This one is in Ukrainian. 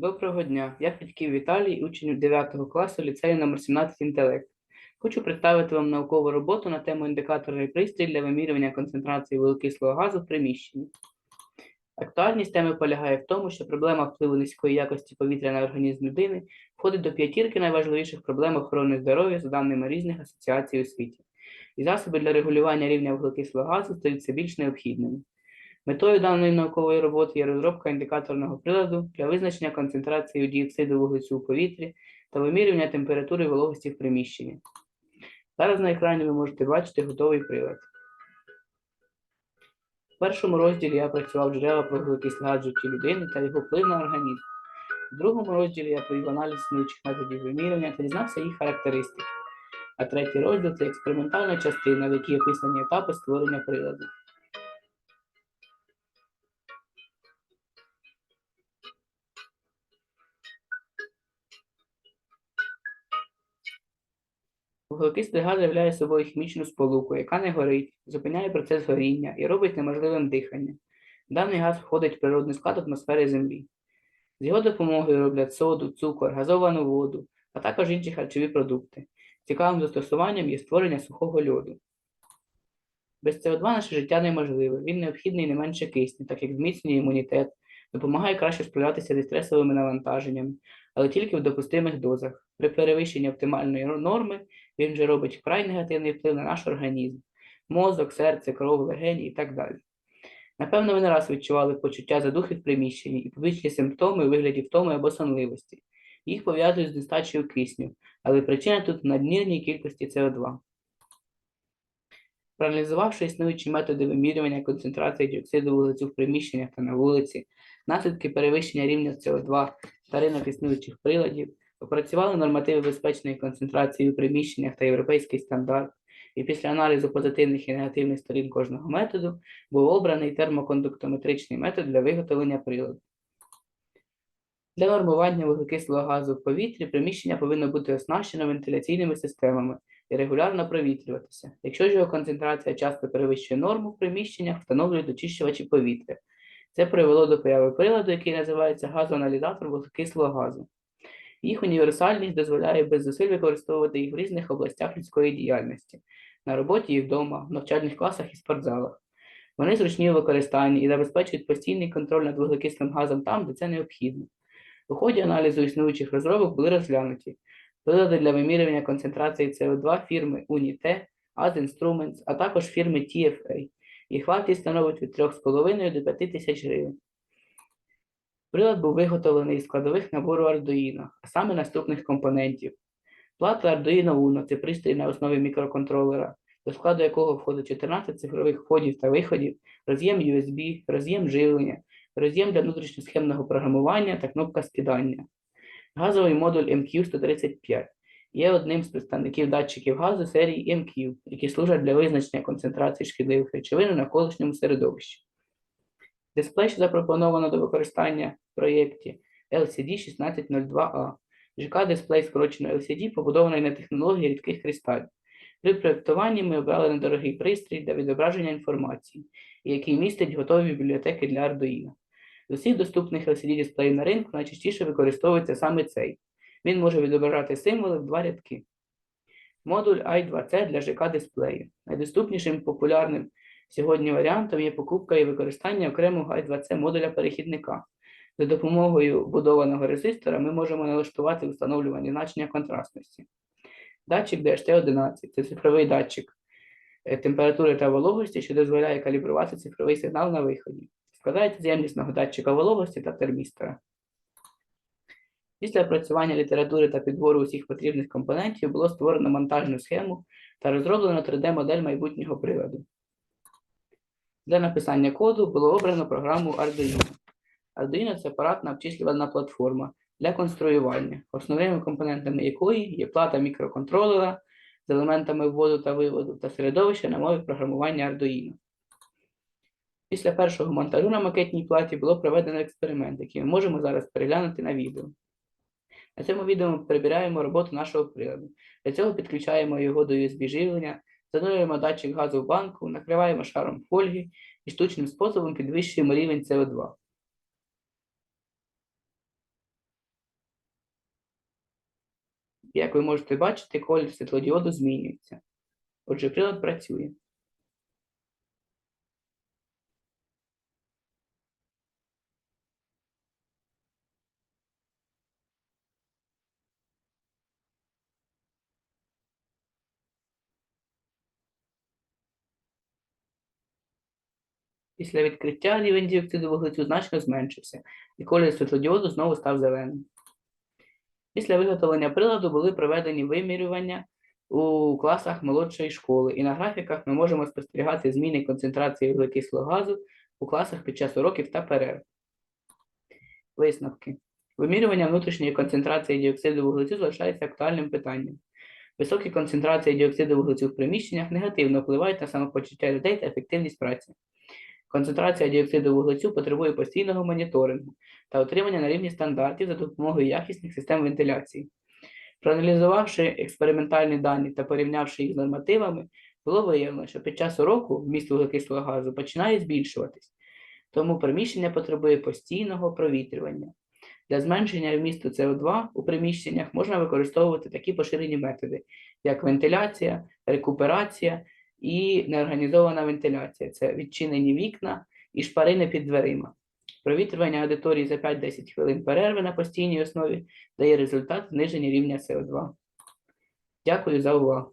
Доброго дня. Я Федьків Віталій, учень 9 класу ліцею номер 17 інтелект. Хочу представити вам наукову роботу на тему індикаторний пристрій для вимірювання концентрації вуглекислого газу в приміщенні. Актуальність теми полягає в тому, що проблема впливу низької якості повітря на організм людини входить до п'ятірки найважливіших проблем охорони здоров'я за даними різних асоціацій у світі. І засоби для регулювання рівня вуглекислого газу стають все більш необхідними. Метою даної наукової роботи є розробка індикаторного приладу для визначення концентрації діоксиду вуглецю у повітрі та вимірювання температури вологості в приміщенні. Зараз на екрані ви можете бачити готовий прилад. В першому розділі я працював джерела про в житті людини та його вплив на організм. В другому розділі я провів аналіз існуючих методів вимірювання та дізнався їх характеристики. А третій розділ це експериментальна частина, в якій описані етапи створення приладу. Вуглекислий газ являє собою хімічну сполуку, яка не горить, зупиняє процес горіння і робить неможливим дихання. Даний газ входить в природний склад атмосфери Землі. З його допомогою роблять соду, цукор, газовану воду, а також інші харчові продукти. Цікавим застосуванням є створення сухого льоду. Без СО2 наше життя неможливе. Він необхідний не менше кисню, так як зміцнює імунітет, допомагає краще справлятися зі стресовими навантаженнями, але тільки в допустимих дозах. При перевищенні оптимальної норми він вже робить вкрай негативний вплив на наш організм, мозок, серце, кров, легені і так далі. Напевно, ви не раз відчували почуття задухи в приміщенні і побічні симптоми у вигляді втоми або сонливості. Їх пов'язують з нестачею кисню, але причина тут в надмірній кількості СО2. Проаналізувавши існуючі методи вимірювання концентрації діоксиду вуглецю в приміщеннях та на вулиці, наслідки перевищення рівня СО2 та ринок існуючих приладів, опрацювали нормативи безпечної концентрації у приміщеннях та європейський стандарт, і після аналізу позитивних і негативних сторін кожного методу був обраний термокондуктометричний метод для виготовлення приладу. Для нормування вуглекислого газу в повітрі приміщення повинно бути оснащено вентиляційними системами і регулярно провітрюватися. Якщо ж його концентрація часто перевищує норму в приміщеннях, встановлюють очищувачі повітря. Це привело до появи приладу, який називається газоаналізатор вуглекислого газу. Їх універсальність дозволяє без зусиль використовувати їх в різних областях людської діяльності на роботі і вдома, в навчальних класах і спортзалах. Вони зручні у використанні і забезпечують постійний контроль над вуглекислим газом там, де це необхідно. У ході аналізу існуючих розробок були розглянуті прилади для вимірювання концентрації СО2 фірми Unite, Az Instruments, а також фірми TFA. Їх вартість становить від 3,5 до 5 тисяч гривень. Прилад був виготовлений із складових набору Arduino, а саме наступних компонентів. Плата Arduino Uno – це пристрій на основі мікроконтролера, до складу якого входить 14 цифрових входів та виходів, роз'єм USB, роз'єм живлення, роз'єм для внутрішньосхемного програмування та кнопка скидання. Газовий модуль MQ135 є одним з представників датчиків газу серії MQ, які служать для визначення концентрації шкідливих речовин у навколишньому середовищі. Дисплей, що запропоновано до використання в проєкті LCD 1602A. ЖК-дисплей скорочено LCD, побудований на технології рідких кристалів. При проєктуванні ми обрали недорогий пристрій для відображення інформації, який містить готові бібліотеки для Arduino. З усіх доступних LCD-дисплеїв на ринку найчастіше використовується саме цей. Він може відображати символи в два рядки. Модуль i2C для ЖК-дисплею. Найдоступнішим популярним сьогодні варіантом є покупка і використання окремого i2C модуля перехідника. За допомогою будованого резистора ми можемо налаштувати встановлювання значення контрастності. Датчик DHT11 це цифровий датчик е, температури та вологості, що дозволяє калібрувати цифровий сигнал на виході. Складається з ємнісного датчика вологості та термістора. Після опрацювання літератури та підбору усіх потрібних компонентів було створено монтажну схему та розроблено 3D-модель майбутнього приладу. Для написання коду було обрано програму Arduino. Arduino – це апаратна обчислювальна платформа для конструювання, основними компонентами якої є плата мікроконтролера з елементами вводу та виводу та середовище на мові програмування Arduino. Після першого монтажу на макетній платі було проведено експеримент, який ми можемо зараз переглянути на відео. На цьому відео ми перебираємо роботу нашого приладу. Для цього підключаємо його до USB живлення, Занурюємо датчик газу в банку, накриваємо шаром фольги і штучним способом підвищуємо рівень СО2. Як ви можете бачити, колір світлодіоду змінюється. Отже, прилад працює. Після відкриття рівень діоксиду вуглецю значно зменшився, і колір світлодіоду знову став зеленим. Після виготовлення приладу були проведені вимірювання у класах молодшої школи, і на графіках ми можемо спостерігати зміни концентрації вуглекислого газу у класах під час уроків та перерв. Висновки. Вимірювання внутрішньої концентрації діоксиду вуглецю залишається актуальним питанням. Високі концентрації діоксиду вуглецю в приміщеннях негативно впливають на самопочуття людей та ефективність праці. Концентрація діоксиду вуглецю потребує постійного моніторингу та отримання на рівні стандартів за допомогою якісних систем вентиляції. Проаналізувавши експериментальні дані та порівнявши їх з нормативами, було виявлено, що під час уроку вміст вуглекислого газу починає збільшуватись, тому приміщення потребує постійного провітрювання. Для зменшення вмісту СО2 у приміщеннях можна використовувати такі поширені методи, як вентиляція, рекуперація і неорганізована вентиляція це відчинені вікна і шпарини під дверима. Провітрювання аудиторії за 5-10 хвилин перерви на постійній основі дає результат зниження рівня СО2. Дякую за увагу.